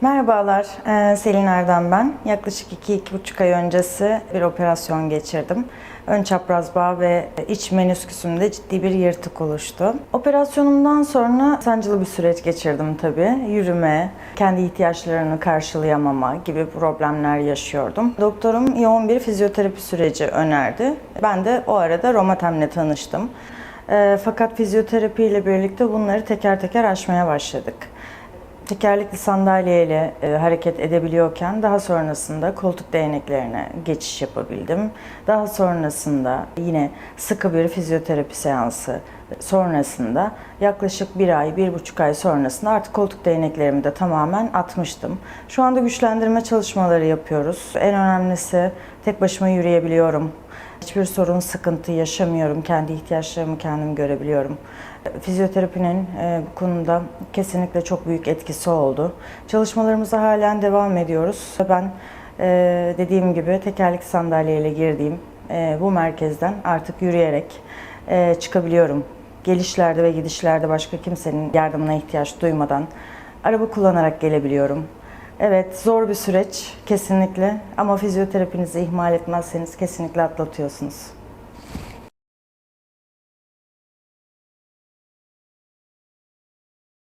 Merhabalar, ee, Selin Erdem ben. Yaklaşık 2-2,5 ay öncesi bir operasyon geçirdim. Ön çapraz bağ ve iç menüsküsümde ciddi bir yırtık oluştu. Operasyonumdan sonra sancılı bir süreç geçirdim tabii. Yürüme, kendi ihtiyaçlarını karşılayamama gibi problemler yaşıyordum. Doktorum yoğun bir fizyoterapi süreci önerdi. Ben de o arada romatemle tanıştım. Ee, Fakat fizyoterapi ile birlikte bunları teker teker aşmaya başladık. Tekerlekli sandalyeyle e, hareket edebiliyorken daha sonrasında koltuk değneklerine geçiş yapabildim. Daha sonrasında yine sıkı bir fizyoterapi seansı sonrasında yaklaşık bir ay, bir buçuk ay sonrasında artık koltuk değneklerimi de tamamen atmıştım. Şu anda güçlendirme çalışmaları yapıyoruz. En önemlisi tek başıma yürüyebiliyorum. Hiçbir sorun, sıkıntı yaşamıyorum. Kendi ihtiyaçlarımı kendim görebiliyorum. Fizyoterapinin e, bu konuda kesinlikle çok büyük etkisi oldu. Çalışmalarımıza halen devam ediyoruz. Ben e, dediğim gibi tekerlekli sandalyeyle girdiğim e, bu merkezden artık yürüyerek çıkabiliyorum. Gelişlerde ve gidişlerde başka kimsenin yardımına ihtiyaç duymadan araba kullanarak gelebiliyorum. Evet, zor bir süreç kesinlikle ama fizyoterapinizi ihmal etmezseniz kesinlikle atlatıyorsunuz.